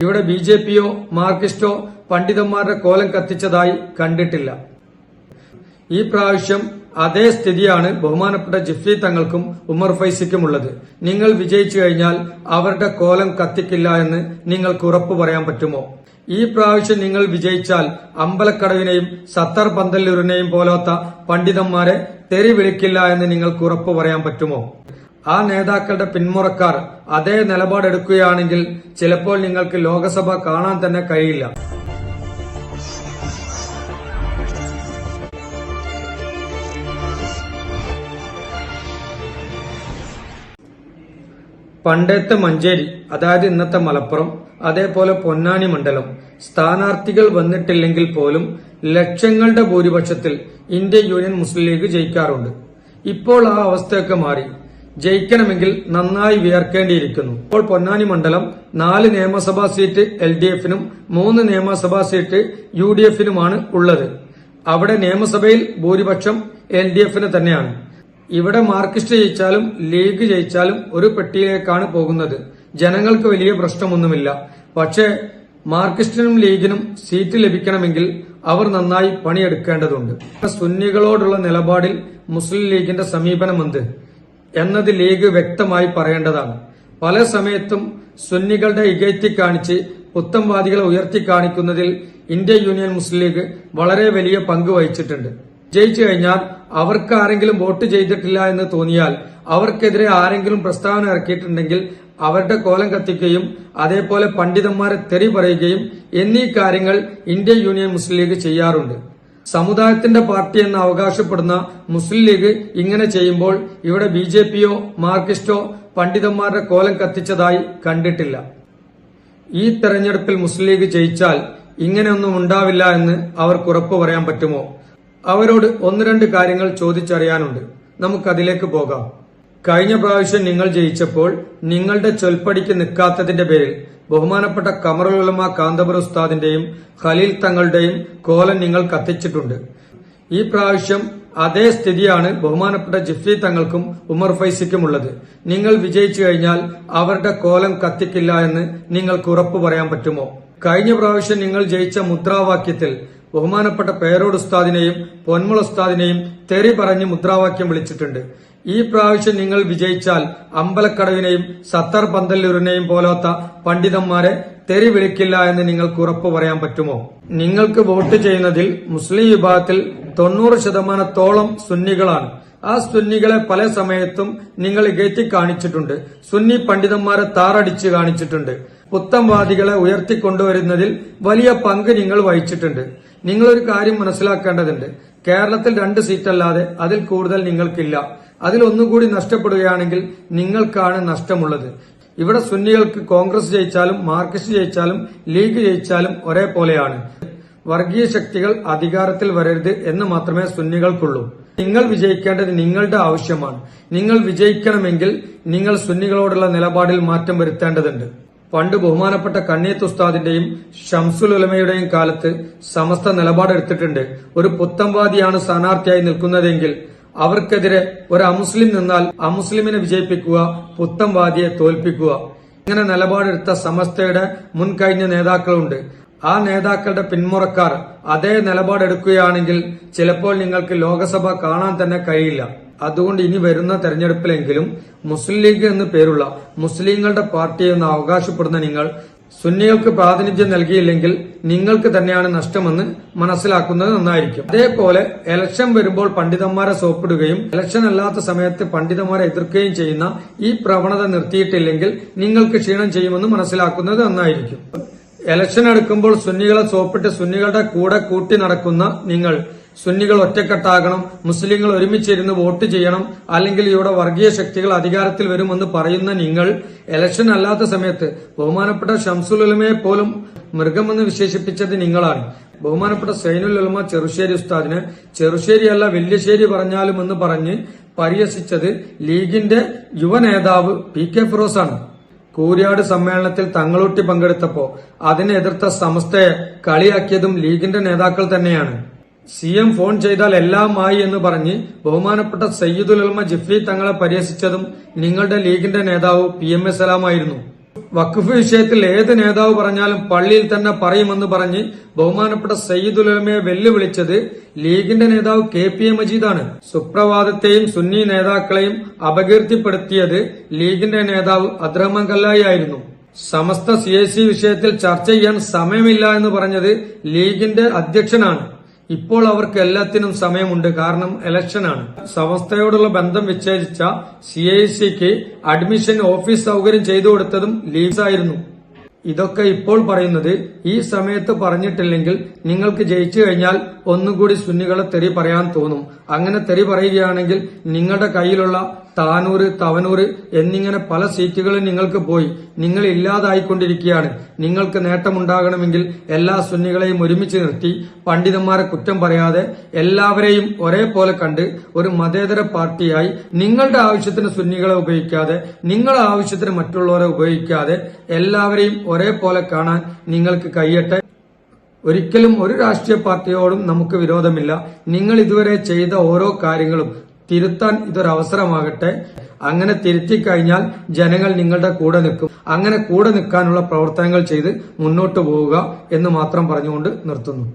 ഇവിടെ B J പിയോ മാർക്സിസ്റ്റോ പണ്ഡിതന്മാരുടെ കോലം കത്തിച്ചതായി കണ്ടിട്ടില്ല. ഈ പ്രാവശ്യം അതേ സ്ഥിതിയാണ് ബഹുമാനപ്പെട്ട ജിഫ്രി തങ്ങൾക്കും ഉമർ ഫൈസിക്കും ഉള്ളത് നിങ്ങൾ വിജയിച്ചു കഴിഞ്ഞാൽ അവരുടെ കോലം കത്തിക്കില്ല എന്ന് നിങ്ങൾക്ക് ഉറപ്പു പറയാൻ പറ്റുമോ? ഈ പ്രാവശ്യം നിങ്ങൾ വിജയിച്ചാൽ അമ്പലക്കടവിനെയും സത്തർ പന്തല്ലൂരിനെയും പോലാത്ത പണ്ഡിതന്മാരെ തെറി വിളിക്കില്ല എന്ന് നിങ്ങൾക്ക് ഉറപ്പു പറയാൻ പറ്റുമോ? ആ നേതാക്കളുടെ പിന്മുറക്കാർ അതേ നിലപാടെടുക്കുകയാണെങ്കിൽ ചിലപ്പോൾ നിങ്ങൾക്ക് ലോകസഭ കാണാൻ തന്നെ കഴിയില്ല. പണ്ടത്തെ മഞ്ചേരി അതായത് ഇന്നത്തെ മലപ്പുറം അതേപോലെ പൊന്നാനി മണ്ഡലം സ്ഥാനാർത്ഥികൾ വന്നിട്ടില്ലെങ്കിൽ പോലും ലക്ഷങ്ങളുടെ ഭൂരിപക്ഷത്തിൽ ഇന്ത്യൻ യൂണിയൻ മുസ്ലിം ലീഗ് ജയിക്കാറുണ്ട്. ഇപ്പോൾ ആ അവസ്ഥയൊക്കെ മാറി. ജയിക്കണമെങ്കിൽ നന്നായി വിയർക്കേണ്ടിയിരിക്കുന്നു. ഇപ്പോൾ പൊന്നാനി മണ്ഡലം നാല് നിയമസഭാ സീറ്റ് എൽ ഡി എഫിനും മൂന്ന് നിയമസഭാ സീറ്റ് യു ഡി എഫിനുമാണ് ഉള്ളത്. അവിടെ നിയമസഭയിൽ ഭൂരിപക്ഷം എൽ ഡി എഫിന് തന്നെയാണ്. ഇവിടെ മാർക്സിസ്റ്റ് ജയിച്ചാലും ലീഗ് ജയിച്ചാലും ഒരു പെട്ടിയിലേക്കാണ് പോകുന്നത്. ജനങ്ങൾക്ക് വലിയ പ്രശ്നമൊന്നുമില്ല. പക്ഷേ മാർക്സിസ്റ്റിനും ലീഗിനും സീറ്റ് ലഭിക്കണമെങ്കിൽ അവർ നന്നായി പണിയെടുക്കേണ്ടതുണ്ട്. സുന്നികളോടുള്ള നിലപാടിൽ മുസ്ലിം ലീഗിന്റെ സമീപനം എന്ത് എന്നത് ലീഗ് വ്യക്തമായി പറയേണ്ടതാണ്. പല സമയത്തും സുന്നികളുടെ ഇകഴ്ത്തി കാണിച്ച് പുത്തംവാദികളെ ഉയർത്തി കാണിക്കുന്നതിൽ ഇന്ത്യ യൂണിയൻ മുസ്ലിം ലീഗ് വളരെ വലിയ പങ്ക് വഹിച്ചിട്ടുണ്ട്. ജയിച്ചു കഴിഞ്ഞാൽ അവർക്ക് ആരെങ്കിലും വോട്ട് ചെയ്തിട്ടില്ല എന്ന് തോന്നിയാൽ അവർക്കെതിരെ ആരെങ്കിലും പ്രസ്താവന ഇറക്കിയിട്ടുണ്ടെങ്കിൽ അവരുടെ കോലം കത്തിക്കുകയും അതേപോലെ പണ്ഡിതന്മാരെ തെറി പറയുകയും എന്നീ കാര്യങ്ങൾ ഇന്ത്യ യൂണിയൻ മുസ്ലിം ലീഗ് ചെയ്യാറുണ്ട്. സമുദായത്തിന്റെ പാർട്ടി എന്ന് അവകാശപ്പെടുന്ന മുസ്ലിം ലീഗ് ഇങ്ങനെ ചെയ്യുമ്പോൾ ഇവിടെ ബി ജെ പിയോ മാർക്സിസ്റ്റോ പണ്ഡിതന്മാരുടെ കോലം കത്തിച്ചതായി കണ്ടിട്ടില്ല. ഈ തെരഞ്ഞെടുപ്പിൽ മുസ്ലിം ലീഗ് ജയിച്ചാൽ ഇങ്ങനെയൊന്നും ഉണ്ടാവില്ല എന്ന് അവർക്ക് ഉറപ്പു പറയാൻ പറ്റുമോ? അവരോട് ഒന്ന് രണ്ട് കാര്യങ്ങൾ ചോദിച്ചറിയാനുണ്ട്. നമുക്കതിലേക്ക് പോകാം. കഴിഞ്ഞ പ്രാവശ്യം നിങ്ങൾ ജയിച്ചപ്പോൾ നിങ്ങളുടെ ചൊൽപ്പടിക്ക് നിൽക്കാത്തതിന്റെ പേരിൽ ബഹുമാനപ്പെട്ട കമറുകളുമ കാന്തപുര ഉസ്താദിന്റെയും ഖലീൽ തങ്ങളുടെയും കോലം നിങ്ങൾ കത്തിച്ചിട്ടുണ്ട്. ഈ പ്രാവശ്യം അതേ സ്ഥിതിയാണ് ബഹുമാനപ്പെട്ട ജിഫ്രി തങ്ങൾക്കും ഉമർ ഫൈസിക്കും ഉള്ളത്. നിങ്ങൾ വിജയിച്ചു കഴിഞ്ഞാൽ അവരുടെ കോലം കത്തിക്കില്ല എന്ന് നിങ്ങൾക്ക് ഉറപ്പു പറയാൻ പറ്റുമോ? കഴിഞ്ഞ പ്രാവശ്യം നിങ്ങൾ ജയിച്ച മുദ്രാവാക്യത്തിൽ ബഹുമാനപ്പെട്ട പേരോട് ഉസ്താദിനെയും പൊന്മുള ഉസ്താദിനെയും തെറി പറഞ്ഞ് മുദ്രാവാക്യം വിളിച്ചിട്ടുണ്ട്. ഈ പ്രാവശ്യം നിങ്ങൾ വിജയിച്ചാൽ അമ്പലക്കടവിനെയും സത്തർ പന്തല്ലൂരിനെയും പോലത്തെ പണ്ഡിതന്മാരെ തെറി വിളിക്കില്ല എന്ന് നിങ്ങൾക്ക് ഉറപ്പു പറയാൻ പറ്റുമോ? നിങ്ങൾക്ക് വോട്ട് ചെയ്യുന്നതിൽ മുസ്ലിം വിഭാഗത്തിൽ തൊണ്ണൂറ് ശതമാനത്തോളം സുന്നികളാണ്. ആ സുന്നികളെ പല സമയത്തും നിങ്ങൾ കയറ്റി കാണിച്ചിട്ടുണ്ട്. സുന്നി പണ്ഡിതന്മാരെ താറടിച്ച് കാണിച്ചിട്ടുണ്ട്. പുത്തംവാദികളെ ഉയർത്തിക്കൊണ്ടുവരുന്നതിൽ വലിയ പങ്ക് നിങ്ങൾ വഹിച്ചിട്ടുണ്ട്. നിങ്ങളൊരു കാര്യം മനസ്സിലാക്കേണ്ടതുണ്ട്. കേരളത്തിൽ രണ്ട് സീറ്റല്ലാതെ അതിൽ കൂടുതൽ നിങ്ങൾക്കില്ല. അതിൽ ഒന്നുകൂടി നഷ്ടപ്പെടുകയാണെങ്കിൽ നിങ്ങൾക്കാണ് നഷ്ടമുള്ളത്. ഇവിടെ സുന്നികൾക്ക് കോൺഗ്രസ് ജയിച്ചാലും മാർക്സിസ്റ്റ് ജയിച്ചാലും ലീഗ് ജയിച്ചാലും ഒരേപോലെയാണ്. വർഗീയ ശക്തികൾ അധികാരത്തിൽ വരരുത് എന്ന് മാത്രമേ സുന്നികൾക്കുള്ളൂ. നിങ്ങൾ വിജയിക്കേണ്ടത് നിങ്ങളുടെ ആവശ്യമാണ്. നിങ്ങൾ വിജയിക്കണമെങ്കിൽ നിങ്ങൾ സുന്നികളോടുള്ള നിലപാടിൽ മാറ്റം വരുത്തേണ്ടതുണ്ട്. പണ്ട് ബഹുമാനപ്പെട്ട കണ്ണീത്ത് ഉസ്താദിന്റെയും ഷംസുൽ ഉലമയുടെയും കാലത്ത് സമസ്ത നിലപാടെടുത്തിട്ടുണ്ട്. ഒരു പുത്തംവാദിയാണ് സ്ഥാനാർത്ഥിയായി നിൽക്കുന്നതെങ്കിൽ അവർക്കെതിരെ ഒരു അമുസ്ലിം നിന്നാൽ അമുസ്ലിമിനെ വിജയിപ്പിക്കുക പുത്തംവാദിയെ തോൽപ്പിക്കുക. ഇങ്ങനെ നിലപാടെടുത്ത സമസ്തയുടെ മുൻകഴിഞ്ഞ നേതാക്കളുണ്ട്. ആ നേതാക്കളുടെ പിന്മുറക്കാർ അതേ നിലപാടെടുക്കുകയാണെങ്കിൽ ചിലപ്പോൾ നിങ്ങൾക്ക് ലോകസഭ കാണാൻ തന്നെ കഴിയില്ല. അതുകൊണ്ട് ഇനി വരുന്ന തെരഞ്ഞെടുപ്പിലെങ്കിലും മുസ്ലിം ലീഗ് എന്ന് പേരുള്ള മുസ്ലിങ്ങളുടെ പാർട്ടി എന്ന് അവകാശപ്പെടുന്ന നിങ്ങൾ സുന്നികൾക്ക് പ്രാതിനിധ്യം നൽകിയില്ലെങ്കിൽ നിങ്ങൾക്ക് തന്നെയാണ് നഷ്ടമെന്ന് മനസ്സിലാക്കുന്നത് നന്നായിരിക്കും. അതേപോലെ ഇലക്ഷൻ വരുമ്പോൾ പണ്ഡിതന്മാരെ സോപ്പിടുകയും ഇലക്ഷൻ അല്ലാത്ത സമയത്ത് പണ്ഡിതന്മാരെ എതിർക്കുകയും ചെയ്യുന്ന ഈ പ്രവണത നിർത്തിയിട്ടില്ലെങ്കിൽ നിങ്ങൾക്ക് ക്ഷീണം ചെയ്യുമെന്ന് മനസ്സിലാക്കുന്നത് നന്നായിരിക്കും. ഇലക്ഷൻ എടുക്കുമ്പോൾ സുന്നികളെ സോപ്പിട്ട് സുന്നികളുടെ കൂടെ കൂട്ടി നടക്കുന്ന നിങ്ങൾ സുന്നികൾ ഒറ്റക്കെട്ടാകണം മുസ്ലിങ്ങൾ ഒരുമിച്ചിരുന്ന് വോട്ട് ചെയ്യണം അല്ലെങ്കിൽ ഇവിടെ വർഗീയ ശക്തികൾ അധികാരത്തിൽ വരുമെന്ന് പറയുന്ന നിങ്ങൾ ഇലക്ഷൻ അല്ലാത്ത സമയത്ത് ബഹുമാനപ്പെട്ട ഷംസുൽ ഉലമയെ പോലും മൃഗമെന്ന് വിശേഷിപ്പിച്ചത് നിങ്ങളാണ്. ബഹുമാനപ്പെട്ട സൈനുൽ ഉലമ ചെറുശ്ശേരി ഉസ്താദിന് ചെറുശ്ശേരിയല്ല വല്യശ്ശേരി പറഞ്ഞാലും എന്ന് പറഞ്ഞ് പരിഹസിച്ചത് ലീഗിന്റെ യുവ നേതാവ് പി കെ ഫിറോസ് ആണ്. കൂരിയാട് സമ്മേളനത്തിൽ തങ്ങളൂട്ടി പങ്കെടുത്തപ്പോ അതിനെ എതിർത്ത സമസ്തയെ കളിയാക്കിയതും ലീഗിന്റെ നേതാക്കൾ തന്നെയാണ്. സി എം ഫോൺ ചെയ്താൽ എല്ലാം എല്ലാമായി എന്ന് പറഞ്ഞ് ബഹുമാനപ്പെട്ട സയ്യിദുൽ ഉൽമ ജിഫ്രി തങ്ങളെ പരിഹസിച്ചതും നിങ്ങളുടെ ലീഗിന്റെ നേതാവ് പി എം എ സലാമായിരുന്നു വഖഫ് വിഷയത്തിൽ ഏത് നേതാവ് പറഞ്ഞാലും പള്ളിയിൽ തന്നെ പറയുമെന്ന് പറഞ്ഞ് ബഹുമാനപ്പെട്ട സയ്യിദുൽ ഉലമയെ വെല്ലുവിളിച്ചത് ലീഗിന്റെ നേതാവ് കെ പി എ മജീദാണ്. സുപ്രഭാതത്തെയും സുന്നി നേതാക്കളെയും അപകീർത്തിപ്പെടുത്തിയത് ലീഗിന്റെ നേതാവ് അദ്രഹ്മാൻ കല്ലായി ആയിരുന്നു. സമസ്ത സി വിഷയത്തിൽ ചർച്ച ചെയ്യാൻ സമയമില്ല എന്ന് പറഞ്ഞത് ലീഗിന്റെ അധ്യക്ഷനാണ്. ഇപ്പോൾ അവർക്ക് എല്ലാത്തിനും സമയമുണ്ട്. കാരണം ഇലക്ഷനാണ് സമസ്തയോടുള്ള ബന്ധം വിച്ഛേദിച്ച സി ഐ സിക്ക് അഡ്മിഷൻ ഓഫീസ് സൗകര്യം ചെയ്തു കൊടുത്തതും ലീവ്സ് ആയിരുന്നു. ഇതൊക്കെ ഇപ്പോൾ പറയുന്നത് ഈ സമയത്ത് പറഞ്ഞിട്ടില്ലെങ്കിൽ നിങ്ങൾക്ക് ജയിച്ചു കഴിഞ്ഞാൽ ഒന്നുകൂടി സുന്നികളെ തെറി പറയാൻ തോന്നും. അങ്ങനെ തെറി പറയുകയാണെങ്കിൽ നിങ്ങളുടെ കയ്യിലുള്ള താനൂര് തവനൂര് എന്നിങ്ങനെ പല സീറ്റുകളും നിങ്ങൾക്ക് പോയി. നിങ്ങൾ ഇല്ലാതായിക്കൊണ്ടിരിക്കുകയാണ്. നിങ്ങൾക്ക് നേട്ടമുണ്ടാകണമെങ്കിൽ എല്ലാ സുന്നികളെയും ഒരുമിച്ച് നിർത്തി പണ്ഡിതന്മാരെ കുറ്റം പറയാതെ എല്ലാവരെയും ഒരേപോലെ കണ്ട് ഒരു മതേതര പാർട്ടിയായി നിങ്ങളുടെ ആവശ്യത്തിന് സുന്നികളെ ഉപയോഗിക്കാതെ നിങ്ങളുടെ ആവശ്യത്തിന് മറ്റുള്ളവരെ ഉപയോഗിക്കാതെ എല്ലാവരെയും ഒരേപോലെ കാണാൻ നിങ്ങൾക്ക് കഴിയട്ടെ. ഒരിക്കലും ഒരു രാഷ്ട്രീയ പാർട്ടിയോടും നമുക്ക് വിരോധമില്ല. നിങ്ങൾ ഇതുവരെ ചെയ്ത ഓരോ കാര്യങ്ങളും തിരുത്താൻ ഇതൊരവസരമാകട്ടെ. അങ്ങനെ തിരുത്തി കഴിഞ്ഞാൽ ജനങ്ങൾ നിങ്ങളുടെ കൂടെ നിൽക്കും. അങ്ങനെ കൂടെ നിൽക്കാനുള്ള പ്രവർത്തനങ്ങൾ ചെയ്ത് മുന്നോട്ട് പോവുക എന്ന് മാത്രം പറഞ്ഞുകൊണ്ട് നിർത്തുന്നു.